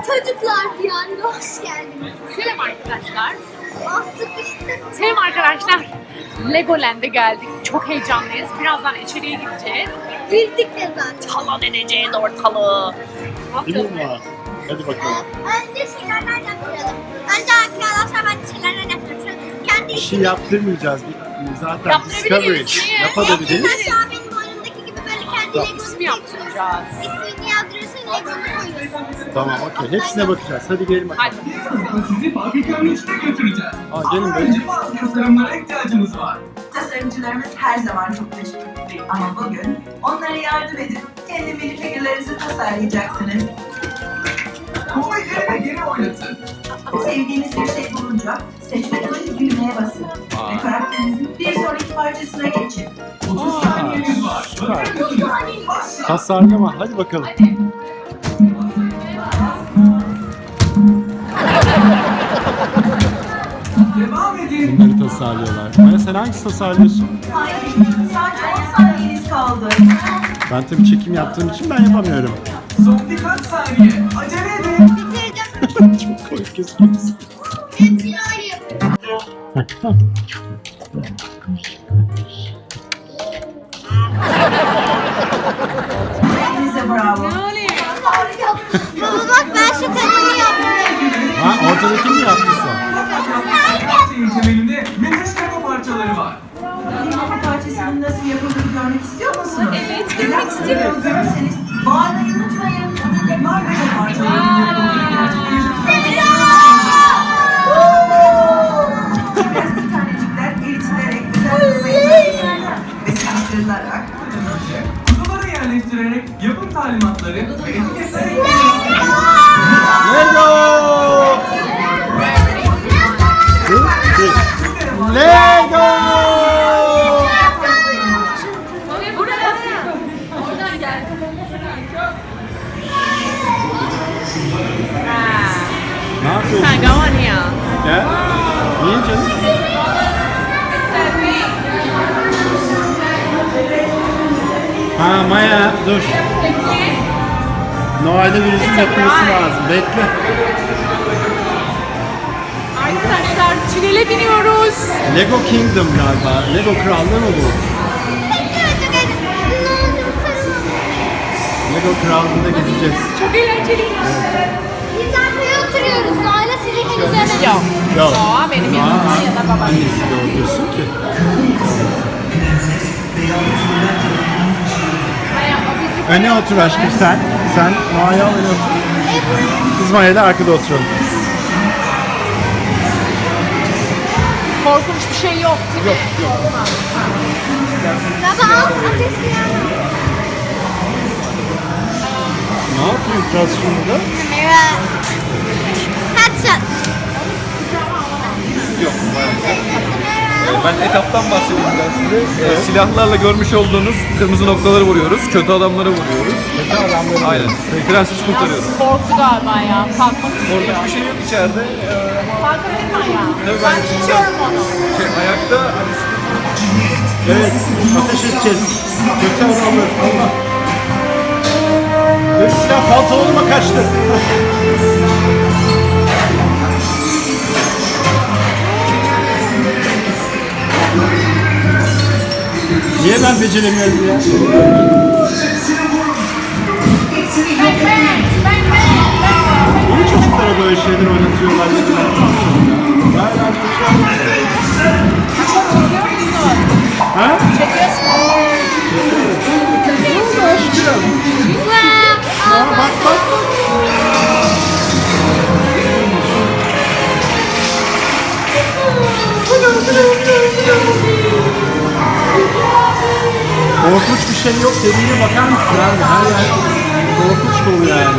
Çocuklar diyarına hoş geldiniz. Selam arkadaşlar. Ah. Selam arkadaşlar. Legoland'e geldik. Çok heyecanlıyız. Birazdan içeriye gideceğiz. Girdik de zaten. Talan edeceğiz ortalığı. Ne yapacağız? mi? Hadi bakalım. Önce şeylerden yapıyordum. Önce arkadaşlar ben şeylerden yapıyorum. Kendi Bir şey yaptırmayacağız. Zaten Yaptırabiliriz. Discovery Niye? yapabiliriz. Mesela benim oyunumdaki gibi böyle kendi Tamam. Yaptıracağız. İsmini koyuyorsun. Tamam okey. Hepsine bakacağız. Hadi gelin bakalım. Hadi. Sizi fabrikanın içine götüreceğiz. Aa, gelin böyle. Önce bazı tasarımlara ihtiyacımız var. Tasarımcılarımız her zaman çok teşekkür Ama bugün onlara yardım edip kendi minifigürlerinizi tasarlayacaksınız. Kolu ileri ve geri oynatın. Sevdiğiniz bir şey bulunca seçmek için düğmeye basın. Ve karakterinizin bir sonraki parçasına geçin. 30 saniyeniz var. süper. Tasarlama. Hadi bakalım. Devam edin. Bunları tasarlıyorlar. Maya sen hangisi tasarlıyorsun? Hayır, sadece 10 saniyeniz kaldı. Ben tabii çekim yaptığım için ben yapamıyorum. Son birkaç saniye. Acele edin. Çok komik gözüküyorsun. Yapıyorum. Hepinize bravo. Baba bak ben şu kalemi yaptım. Ha ortadaki mi yaptın sen? Temelinde müthiş Lego parçaları var. Lego parçasının nasıl yapıldığını görmek istiyor musunuz? Evet, görmek istiyorum. Görürseniz bağırmayı unutmayın. Bunlar Lego parçalarının yapıldığını Plastik tanecikler eritilerek düzenlenmeye ve sıkıştırılarak kutulara yerleştirerek yapım talimatları ve etiketler Sen go on here. Gel. Niye canım? Ha Maya dur. Noel'de bir resim yapması lazım. Bekle. Arkadaşlar tünele biniyoruz. Lego Kingdom galiba. Lego Krallığı mı bu? Lego Krallığı'nda gezeceğiz. Çok eğlenceli. Biz arkaya oturuyoruz. Sizin üzerine. Yok. Yok. Aa, benim yanımda ya da babam. Annesi de otursun ki. Öne otur aşkım sen. Sen Maya öne otur. Biz Maya ile arkada oturalım. Korkunç bir şey yok değil mi? Yok yok. Baba al ateşi yanıyor. Ne yapacağız şimdi? Merhaba. Yok. Ee, Ben etaptan bahsedeyim biraz size. Ee, silahlarla görmüş olduğunuz kırmızı noktaları vuruyoruz. Kötü adamları vuruyoruz. Kötü adamları. Aynen. Prensesi kurtarıyoruz. Korktu galiba ya. Kalkmak istiyor. Korkunç bir şey yok içeride. Kalkabilir mi ayağa? Tabii Ben ben- tutuyorum onu. şey, ayakta hani Evet, ateş edeceğiz. Kötü adamlar. Allah. Bir silah pantolonuma kaçtı. Niye ben beceremiyorum ya? Niye çocuklara böyle şeyler oynatıyorlar? Ben Ha? Wow. Şey yok dediğine bakar mısın abi? Her yer korkunç dolu yani.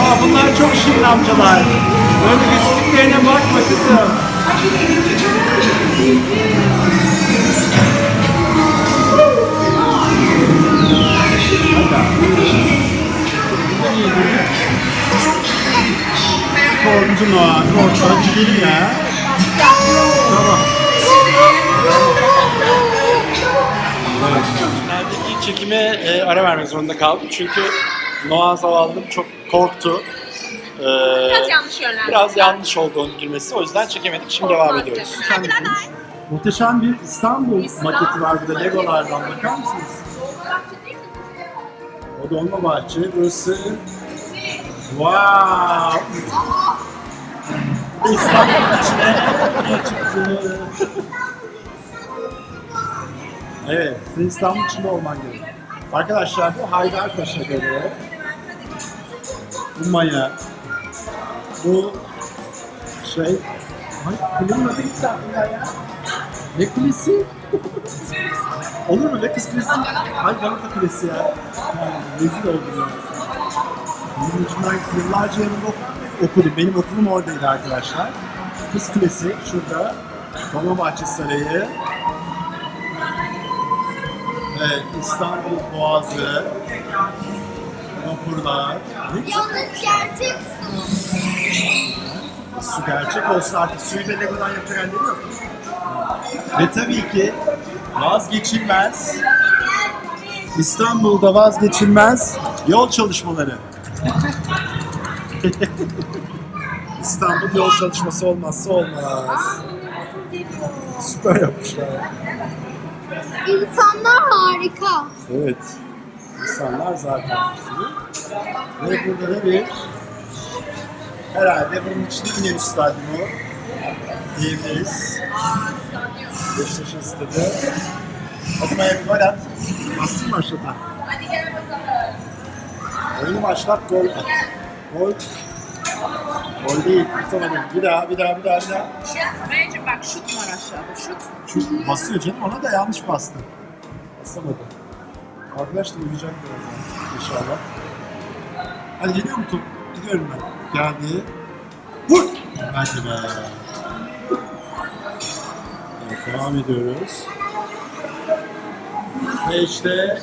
Aa, bunlar çok şirin amcalar. Böyle gözlüklerine bakma kızım. Korktun o, korktun. Gidelim ya. Tamam. Finaldeki çekime e, ara vermek zorunda kaldım çünkü Noah zavallım çok korktu. Ee, Biraz yanlış yönlendirdim. biraz yanlış oldu onun girmesi. O yüzden çekemedik. Şimdi devam ediyoruz. Hadi. Muhteşem bir İstanbul, İstanbul. maketi var burada Legolardan bakar mısınız? O Dolmabahçe, burası... Wow! İstanbul içine? Evet, senin İstanbul içinde olman gerek. Arkadaşlar bu Haydarpaşa Gölü. Bu Maya. Bu şey... Ay kulenin adı gitti ya. Ne kulesi? Olur mu? Ne kulesi? Ay Galata Kulesi ya. Yani rezil oldum ya. Bizim içinden yıllarca yanında okudum. Benim okulum oradaydı arkadaşlar. Kız Kulesi şurada. Dolmabahçe Sarayı. Evet, İstanbul Boğazı. Vapurlar. Yalnız gerçek Su gerçek olsun artık suyu da Lego'dan halleri yok. Ve tabii ki vazgeçilmez İstanbul'da vazgeçilmez yol çalışmaları. İstanbul yol çalışması olmazsa olmaz. Süper yapmışlar. İnsanlar harika. Evet. İnsanlar zaten sürü. Ve burada da bir herhalde bunun içinde İnönü Stadyumu diyebiliriz. Beşiktaş'ın stadı. Bir gol at. Bastın mı başlata? Hadi gel bakalım. Oyunu başlat gol at. Gol. Gol değil. Tutamadım. Bir daha, bir daha, bir daha, bir daha. Mayacım bak şut var aşağıda şut. Şu basıyor canım ona da yanlış bastı. Basamadı. Arkadaş da uyuyacak birazdan inşallah. Hadi geliyor mu top? Gidiyorum ben. Geldi. Vur! Hadi be. Evet, devam ediyoruz. Ve işte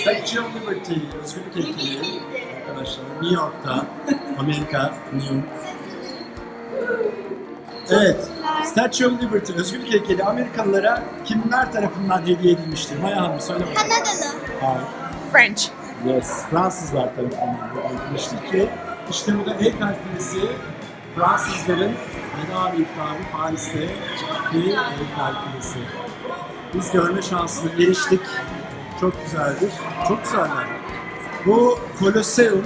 Statue of Liberty, özgürlük heykeli arkadaşlar. New York'ta, Amerika, New York. Evet, Statue of Liberty, özgürlük heykeli Amerikalılara kimler tarafından hediye edilmiştir? Maya Hanım söyle bakalım. Kanadalı. Hayır. French. Yes, Fransızlar tarafından hediye edilmiştir ki işte bu da Eiffel Kulesi Fransızların veda iftarı Paris'te bir Eiffel Kulesi. Biz görme şansına eriştik. Çok güzeldir. Çok güzeller. Bu Colosseum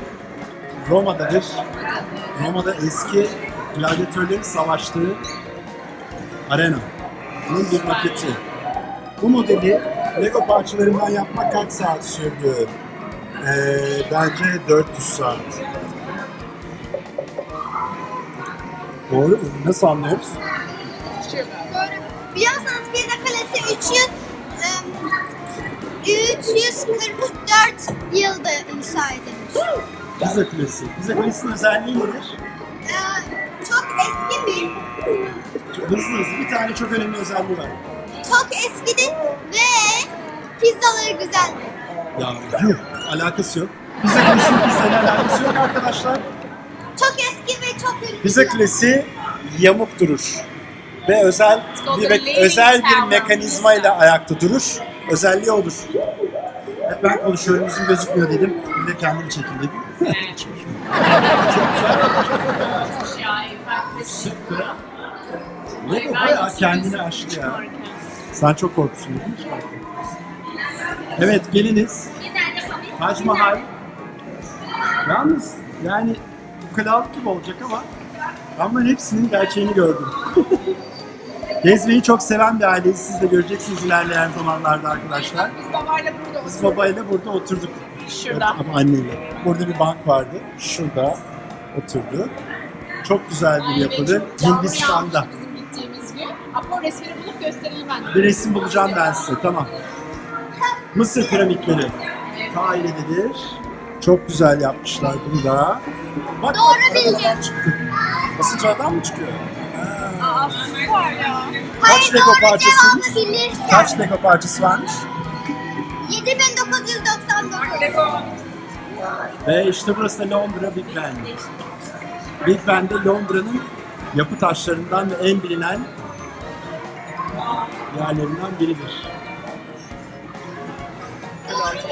Roma'dadır. Roma'da eski gladyatörlerin savaştığı arena. Bunun bir maketi. Bu modeli Lego parçalarından yapmak kaç saat sürdü? Ee, bence 400 saat. Doğru mu? Nasıl anlıyoruz? Doğru. Biliyorsanız Pisa Kalesi 300 em, 344 yılda inşa edilmiş. Pisa Kulesi. Pisa Kulesi'nin özelliği nedir? Ee, çok eski bir, Çok hızlı hızlı bir tane çok önemli özelliği var. çok eskidi ve pizzaları güzeldi. Ya yuh alakası yok. Pisa Kulesi'nin pizzayla alakası yok arkadaşlar. Çok eski ve çok ünlü. Pisa Kulesi yamuk durur. Ve özel bir, özel bir Tower. mekanizmayla ayakta durur. Özelliği odur. Hep ben konuşuyorum, yüzüm gözükmüyor dedim. Bir de kendim çekim dedim. Ya Eiffel Kulesi. Lego bayağı kendini aştı ya. Sen çok korkmuşsun değil mi? Evet geliniz. Tac Mahal. Yalnız yani bu cloud gibi olacak ama ben bunların hepsinin gerçeğini gördüm. Gezmeyi çok seven bir aileyiz. Siz de göreceksiniz ilerleyen zamanlarda arkadaşlar. Biz babayla burada Biz oturduk. babayla burada oturduk. Şurada. Ama anneyle. Burada bir bank vardı. Şurada oturduk. Çok güzel bir yapıdır. Hindistan'da. Bizim gittiğimiz gün. Apo resmini bulup gösterelim ben. Bir resim bulacağım ben size. Tamam. Mısır piramitleri. Kaidedir. Çok güzel yapmışlar bunu da. Bak, Doğru çıktı. Basınca adam mı çıkıyor? Aa süper ya. Hayır Lego parçasıymış? cevabı bilirsen. Kaç Lego parçası varmış? 7999. Lego. Ve işte burası da Londra Big Ben. Big Ben de Londra'nın yapı taşlarından ve en bilinen yerlerinden biridir.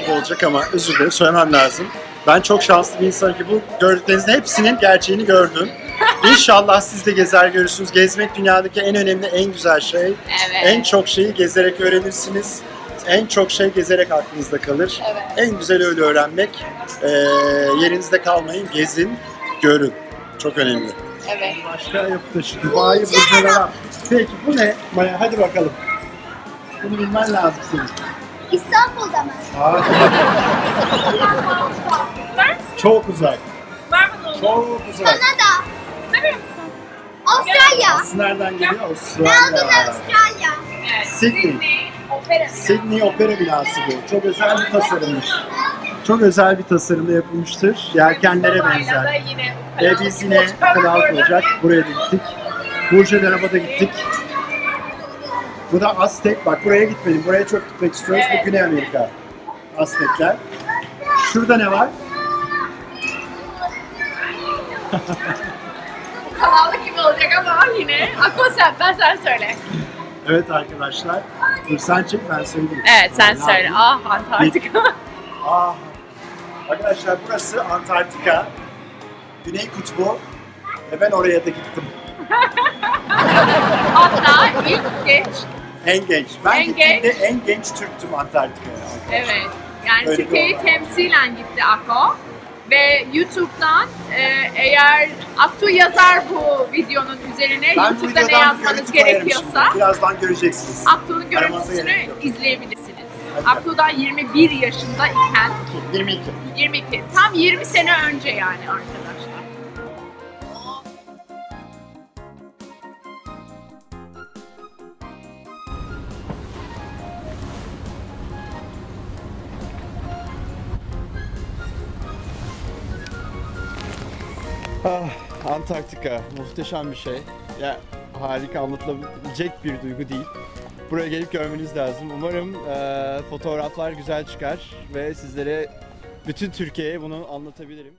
Olacak ama özür dilerim söylemem lazım. Ben çok şanslı bir insanım ki bu gördüklerinizin hepsinin gerçeğini gördüm. İnşallah siz de gezer görürsünüz. Gezmek dünyadaki en önemli, en güzel şey. Evet. En çok şeyi gezerek öğrenirsiniz. En çok şey gezerek aklınızda kalır. Evet. En güzeli öyle öğrenmek. Ee, yerinizde kalmayın, gezin, görün. Çok önemli. Evet. Başka yapı taşı, Dubai, Arab. Peki bu ne Maya? Hadi bakalım. Bunu bilmen lazım senin. İstanbul'da mı? Çok uzak. Var mı? Çok uzak. Kanada. Avustralya. Aslında nereden geliyor? Melbourne, Avustralya. Avustralya. Evet. Sydney. Opera. Sydney Opera binası bu. Çok özel bir tasarımmış. Çok özel bir tasarımda yapılmıştır. Yelkenlere benzer. Ve biz yine Kral olacak. Buraya da gittik. Al Arab'a gittik. Bu da Aztek. Bak buraya gitmedim. Buraya çok gitmek istiyoruz. Evet. Bu Güney Amerika. Aztekler. Şurada ne var? Kanallık gibi olacak ama yine. Akıl sen, ben sen söyle. Evet arkadaşlar. Dur sen çek ben söyleyeyim. Evet sen Ne söyle. Ah Antarktika. Aa, arkadaşlar burası Antarktika. Güney Kutbu. Ve ben oraya da gittim. Hatta ilk geç. En genç. Ben En gittiğimde genç. en genç Türktüm Antarktika'ya. Evet. Yani Öyle Türkiye'yi temsilen gitti Ako. Ve YouTube'dan e, eğer Aktu yazar bu videonun üzerine Ben YouTube'da ne yazmanız gerekiyorsa. Birazdan göreceksiniz. Aktu'nun görüntüsünü izleyebilirsiniz. Hadi. Aktu da 21 yaşında iken 22. 22. Tam 20 sene önce yani arkadaşlar. Ah, Antarktika muhteşem bir şey. Ya harika anlatılabilecek bir duygu değil. Buraya gelip görmeniz lazım. Umarım eee, fotoğraflar güzel çıkar ve sizlere bütün Türkiye'ye bunu anlatabilirim.